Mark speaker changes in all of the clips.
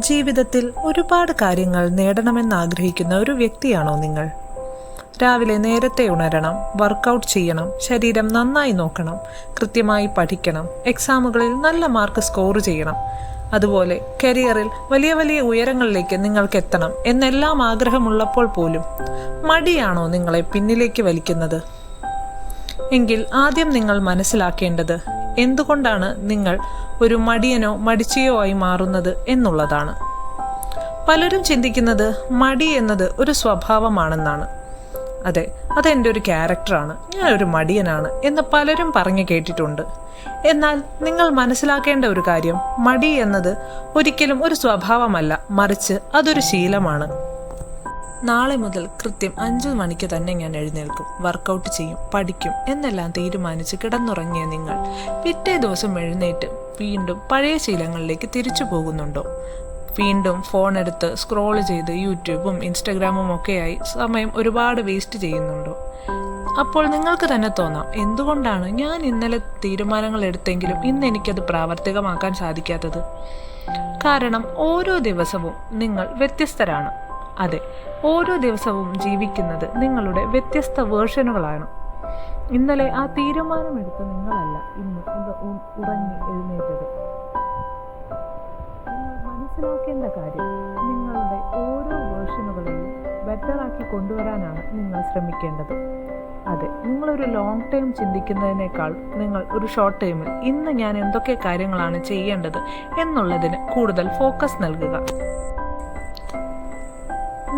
Speaker 1: ജീവിതത്തിൽ ഒരുപാട് കാര്യങ്ങൾ നേടണമെന്ന് ആഗ്രഹിക്കുന്ന ഒരു വ്യക്തിയാണോ നിങ്ങൾ? രാവിലെ നേരത്തെ ഉണരണം വർക്കൗട്ട് ചെയ്യണം ശരീരം നന്നായി നോക്കണം കൃത്യമായി പഠിക്കണം എക്സാമുകളിൽ നല്ല മാർക്ക് സ്കോർ ചെയ്യണം. അതുപോലെ കരിയറിൽ വലിയ വലിയ ഉയരങ്ങളിലേക്ക് നിങ്ങൾക്ക് എത്തണം എന്നെല്ലാം ആഗ്രഹമുള്ളപ്പോൾ പോലും. മടിയാണോ നിങ്ങളെ പിന്നിലേക്ക് വലിക്കുന്നത്? എങ്കിൽ ആദ്യം നിങ്ങൾ മനസ്സിലാക്കേണ്ടത് എന്തുകൊണ്ടാണ് നിങ്ങൾ ഒരു മടിയനോ മടിച്ചയോ ആയി മാറുന്നത് എന്നുള്ളതാണ്. പലരും ചിന്തിക്കുന്നത് മടി എന്നത് ഒരു സ്വഭാവമാണെന്നാണ്. അതെ അതെന്റെ ഒരു ക്യാരക്ടറാണ്. ഞാൻ ഒരു മടിയനാണ് എന്ന് പലരും പറഞ്ഞു കേട്ടിട്ടുണ്ട്. എന്നാൽ നിങ്ങൾ മനസ്സിലാക്കേണ്ട ഒരു കാര്യം മടി എന്നത് ഒരിക്കലും ഒരു സ്വഭാവമല്ല മറിച്ച് അതൊരു ശീലമാണ്. നാളെ മുതൽ കൃത്യം അഞ്ചു മണിക്ക് തന്നെ ഞാൻ എഴുന്നേൽക്കും. വർക്കൗട്ട് ചെയ്യും പഠിക്കും എന്നെല്ലാം തീരുമാനിച്ച് കിടന്നുറങ്ങിയ നിങ്ങൾ പിറ്റേ ദിവസം എഴുന്നേറ്റ് വീണ്ടും പഴയ ശീലങ്ങളിലേക്ക് തിരിച്ചു പോകുന്നുണ്ടോ? വീണ്ടും ഫോൺ എടുത്ത് സ്ക്രോൾ ചെയ്ത് യൂട്യൂബും ഇൻസ്റ്റഗ്രാമും ഒക്കെയായി സമയം ഒരുപാട് വേസ്റ്റ് ചെയ്യുന്നുണ്ടോ? അപ്പോൾ നിങ്ങൾക്ക് തന്നെ തോന്നാം എന്തുകൊണ്ടാണ് ഞാൻ ഇന്നലെ തീരുമാനങ്ങൾ എടുത്തെങ്കിലും ഇന്ന് എനിക്കത് പ്രാവർത്തികമാക്കാൻ സാധിക്കാത്തത്? കാരണം ഓരോ ദിവസവും നിങ്ങൾ വ്യത്യസ്തരാണ്. അതെ ഓരോ ദിവസവും ജീവിക്കുന്നത് നിങ്ങളുടെ വ്യത്യസ്ത വേർഷനുകളാണ്. ഇന്നലെ ആ തീരുമാനമെടുത്ത നിങ്ങളല്ല ഇന്ന് ഉറങ്ങി എഴുന്നേറ്റത്. മനസ്സിലാക്കേണ്ട കാര്യം നിങ്ങളുടെ ഓരോ വേർഷനുകളെയും ബെറ്ററാക്കി കൊണ്ടുവരാനാണ് നിങ്ങൾ ശ്രമിക്കേണ്ടത്. അതെ നിങ്ങളൊരു ലോങ് ടൈം ചിന്തിക്കുന്നതിനേക്കാൾ നിങ്ങൾ ഒരു ഷോർട്ട് ടൈമിൽ ഇന്ന് ഞാൻ എന്തൊക്കെ കാര്യങ്ങളാണ് ചെയ്യേണ്ടത് എന്നുള്ളതിന് കൂടുതൽ ഫോക്കസ് നൽകുക.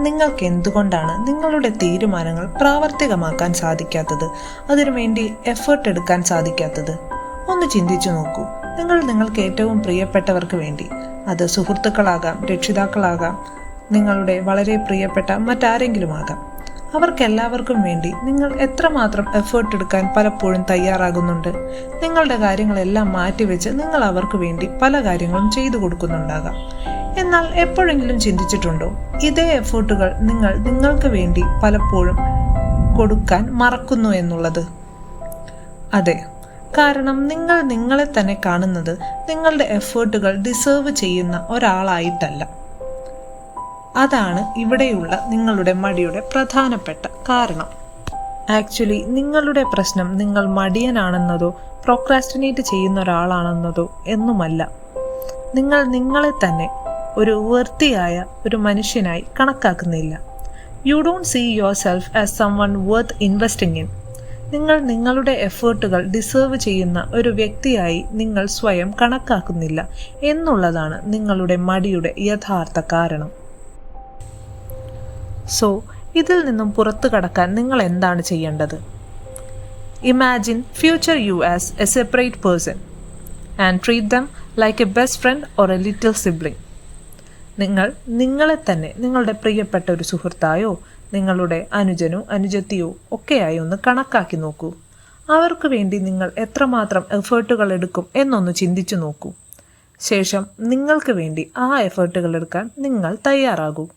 Speaker 1: നിങ്ങൾക്ക് എന്തുകൊണ്ടാണ് നിങ്ങളുടെ തീരുമാനങ്ങൾ പ്രാവർത്തികമാക്കാൻ സാധിക്കാത്തത്? അതിനുവേണ്ടി എഫേർട്ട് എടുക്കാൻ സാധിക്കാത്തത്? ഒന്ന് ചിന്തിച്ചു നോക്കൂ. നിങ്ങൾ നിങ്ങൾക്ക് ഏറ്റവും പ്രിയപ്പെട്ടവർക്ക് വേണ്ടി അത് സുഹൃത്തുക്കളാകാം രക്ഷിതാക്കളാകാം നിങ്ങളുടെ വളരെ പ്രിയപ്പെട്ട മറ്റാരെങ്കിലും ആകാം അവർക്കെല്ലാവർക്കും വേണ്ടി നിങ്ങൾ എത്രമാത്രം എഫേർട്ട് എടുക്കാൻ പലപ്പോഴും തയ്യാറാകുന്നുണ്ട്? നിങ്ങളുടെ കാര്യങ്ങളെല്ലാം മാറ്റിവെച്ച് നിങ്ങൾ അവർക്ക് വേണ്ടി പല കാര്യങ്ങളും ചെയ്തു കൊടുക്കുന്നുണ്ടാകാം. എന്നാൽ എപ്പോഴെങ്കിലും ചിന്തിച്ചിട്ടുണ്ടോ? ഇതേ എഫേർട്ടുകൾ നിങ്ങൾ നിങ്ങൾക്ക് വേണ്ടി പലപ്പോഴും കൊടുക്കാൻ മറക്കുന്നു എന്നുള്ളത്. അതെ കാരണം നിങ്ങൾ നിങ്ങളെ തന്നെ കാണുന്നത് നിങ്ങളുടെ എഫേർട്ടുകൾ ഡിസേർവ് ചെയ്യുന്ന ഒരാളായിട്ടല്ല. അതാണ് ഇവിടെയുള്ള നിങ്ങളുടെ മടിയുടെ പ്രധാനപ്പെട്ട കാരണം. ആക്ച്വലി നിങ്ങളുടെ പ്രശ്നം നിങ്ങൾ മടിയനാണെന്നതോ പ്രോക്രാസ്റ്റിനേറ്റ് ചെയ്യുന്ന ഒരാളാണെന്നതോ എന്നുമല്ല. നിങ്ങൾ നിങ്ങളെ തന്നെ ഒരു വൃത്തിയായ ഒരു മനുഷ്യനായി കണക്കാക്കുന്നില്ല. You don't see yourself as someone worth investing in നിങ്ങൾ നിങ്ങളുടെ എഫേർട്ടുകൾ ഡിസേർവ് ചെയ്യുന്ന ഒരു വ്യക്തിയായി നിങ്ങൾ സ്വയം കണക്കാക്കുന്നില്ല എന്നുള്ളതാണ് നിങ്ങളുടെ മടിയുടെ യഥാർത്ഥ കാരണം. സോ ഇതിൽ നിന്നും പുറത്തു കടക്കാൻ നിങ്ങൾ എന്താണ് ചെയ്യേണ്ടത്? Imagine future you as a separate person and treat them like a best friend or a little sibling നിങ്ങൾ നിങ്ങളെ തന്നെ നിങ്ങളുടെ പ്രിയപ്പെട്ട ഒരു സുഹൃത്തായോ നിങ്ങളുടെ അനുജനോ അനുജത്തിയോ ഒക്കെയായി ഒന്ന് കണക്കാക്കി നോക്കൂ. അവർക്ക് വേണ്ടി നിങ്ങൾ എത്രമാത്രം എഫേർട്ടുകൾ എടുക്കും എന്നൊന്ന് ചിന്തിച്ചു നോക്കൂ. ശേഷം നിങ്ങൾക്ക് വേണ്ടി ആ എഫേർട്ടുകൾ എടുക്കാൻ നിങ്ങൾ തയ്യാറാകൂ.